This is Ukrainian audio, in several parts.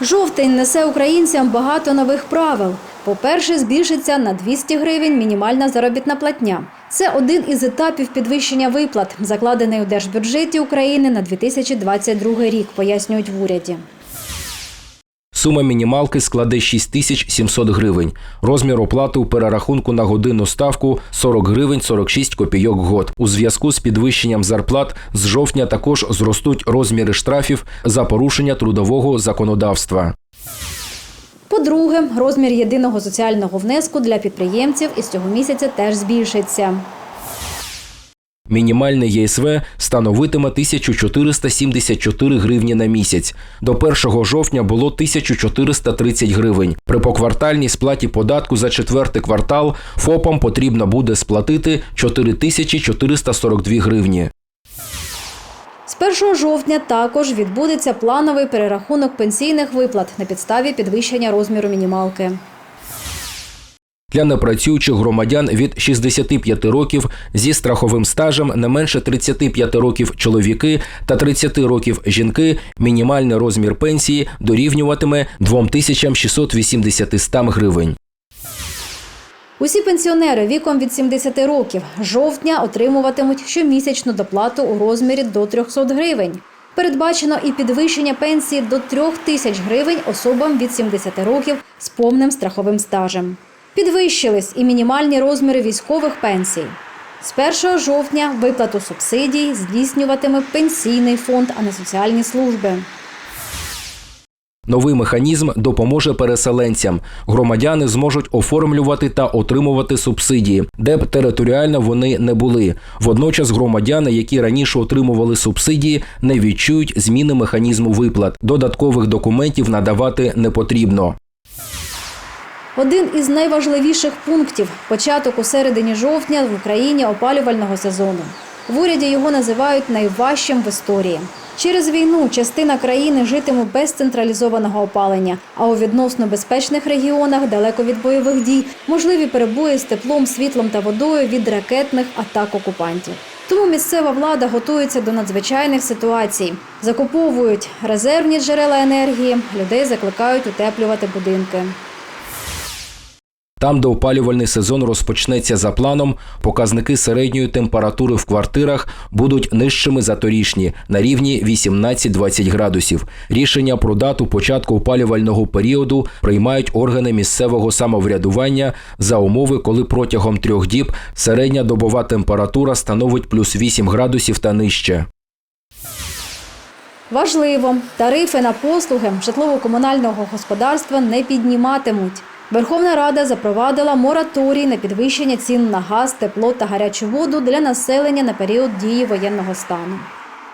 Жовтень несе українцям багато нових правил. По-перше, збільшиться на 200 гривень мінімальна заробітна платня. Це один із етапів підвищення виплат, закладений у держбюджеті України на 2022 рік, пояснюють в уряді. Сума мінімалки складе 6700 гривень. Розмір оплати у перерахунку на годинну ставку 40 гривень 46 копійок год. У зв'язку з підвищенням зарплат з жовтня також зростуть розміри штрафів за порушення трудового законодавства. По-друге, розмір єдиного соціального внеску для підприємців із цього місяця теж збільшиться. Мінімальний ЄСВ становитиме 1474 гривні на місяць. До 1 жовтня було 1430 гривень. При поквартальній сплаті податку за четвертий квартал ФОПам потрібно буде сплатити 4442 гривні. З 1 жовтня також відбудеться плановий перерахунок пенсійних виплат на підставі підвищення розміру мінімалки. Для непрацюючих громадян від 65 років зі страховим стажем не менше 35 років чоловіки та 30 років жінки мінімальний розмір пенсії дорівнюватиме 2680 гривень. Усі пенсіонери віком від 70 років жовтня отримуватимуть щомісячну доплату у розмірі до 300 гривень. Передбачено і підвищення пенсії до 3 тисяч гривень особам від 70 років з повним страховим стажем. Підвищились і мінімальні розміри військових пенсій. З 1 жовтня виплату субсидій здійснюватиме пенсійний фонд, а не соціальні служби. Новий механізм допоможе переселенцям. Громадяни зможуть оформлювати та отримувати субсидії, де б територіально вони не були. Водночас громадяни, які раніше отримували субсидії, не відчують зміни механізму виплат. Додаткових документів надавати не потрібно. Один із найважливіших пунктів початок у середині жовтня в Україні опалювального сезону. В уряді його називають найважчим в історії. Через війну частина країни житиме без централізованого опалення, а у відносно безпечних регіонах, далеко від бойових дій, можливі перебої з теплом, світлом та водою від ракетних атак окупантів. Тому місцева влада готується до надзвичайних ситуацій, закуповують резервні джерела енергії, людей закликають утеплювати будинки. Там, де опалювальний сезон розпочнеться за планом, показники середньої температури в квартирах будуть нижчими за торішні на рівні 18-20 градусів. Рішення про дату початку опалювального періоду приймають органи місцевого самоврядування за умови, коли протягом трьох діб середня добова температура становить плюс 8 градусів та нижче. Важливо, тарифи на послуги житлово-комунального господарства не підніматимуть. Верховна Рада запровадила мораторій на підвищення цін на газ, тепло та гарячу воду для населення на період дії воєнного стану.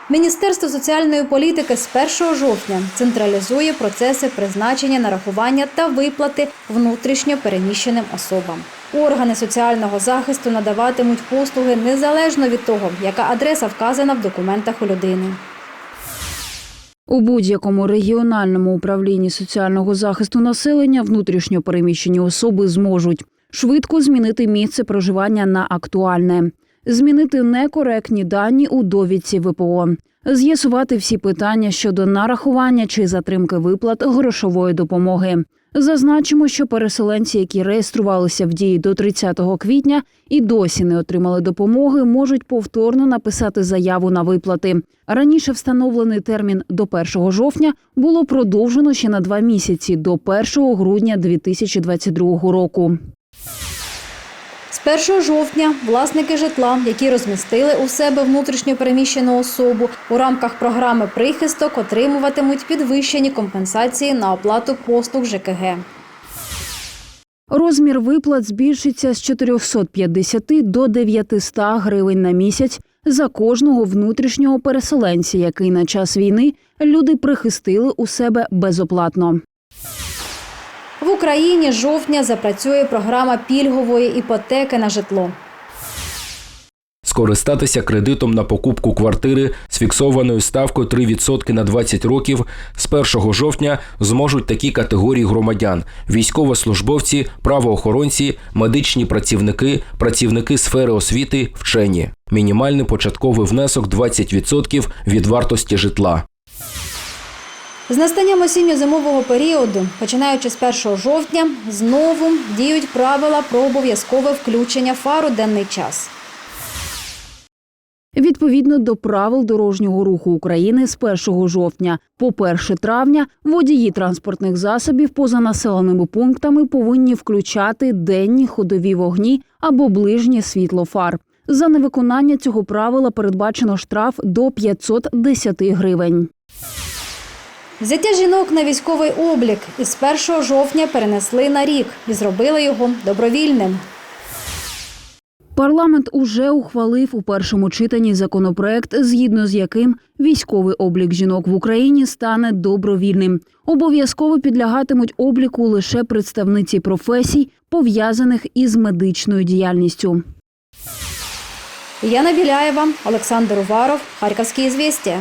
Міністерство соціальної політики з 1 жовтня централізує процеси призначення, нарахування та виплати внутрішньо переміщеним особам. Органи соціального захисту надаватимуть послуги незалежно від того, яка адреса вказана в документах у людини. У будь-якому регіональному управлінні соціального захисту населення внутрішньо переміщені особи зможуть швидко змінити місце проживання на актуальне, змінити некоректні дані у довідці ВПО, з'ясувати всі питання щодо нарахування чи затримки виплат грошової допомоги. Зазначимо, що переселенці, які реєструвалися в дії до 30 квітня і досі не отримали допомоги, можуть повторно написати заяву на виплати. Раніше встановлений термін до 1 жовтня було продовжено ще на два місяці до 1 грудня 2022 року. З 1 жовтня власники житла, які розмістили у себе внутрішньо переміщену особу у рамках програми прихисток, отримуватимуть підвищені компенсації на оплату послуг ЖКГ. Розмір виплат збільшиться з 450 до 900 гривень на місяць за кожного внутрішнього переселенця, який на час війни люди прихистили у себе безоплатно. В Україні жовтня запрацює програма пільгової іпотеки на житло. Скористатися кредитом на покупку квартири з фіксованою ставкою 3% на 20 років з 1 жовтня зможуть такі категорії громадян: військовослужбовці, правоохоронці, медичні працівники, працівники сфери освіти, вчені. Мінімальний початковий внесок 20% від вартості житла. З настанням осінньо-зимового періоду, починаючи з 1 жовтня, знову діють правила про обов'язкове включення фар у денний час. Відповідно до правил дорожнього руху України з 1 жовтня по 1 травня водії транспортних засобів поза населеними пунктами повинні включати денні ходові вогні або ближнє світло фар. За невиконання цього правила передбачено штраф до 510 гривень. Взяття жінок на військовий облік із 1 жовтня перенесли на рік і зробили його добровільним. Парламент уже ухвалив у першому читанні законопроект, згідно з яким військовий облік жінок в Україні стане добровільним. Обов'язково підлягатимуть обліку лише представниці професій, пов'язаних із медичною діяльністю. Яна Біляєва, Олександр Уваров, Харківські звістя.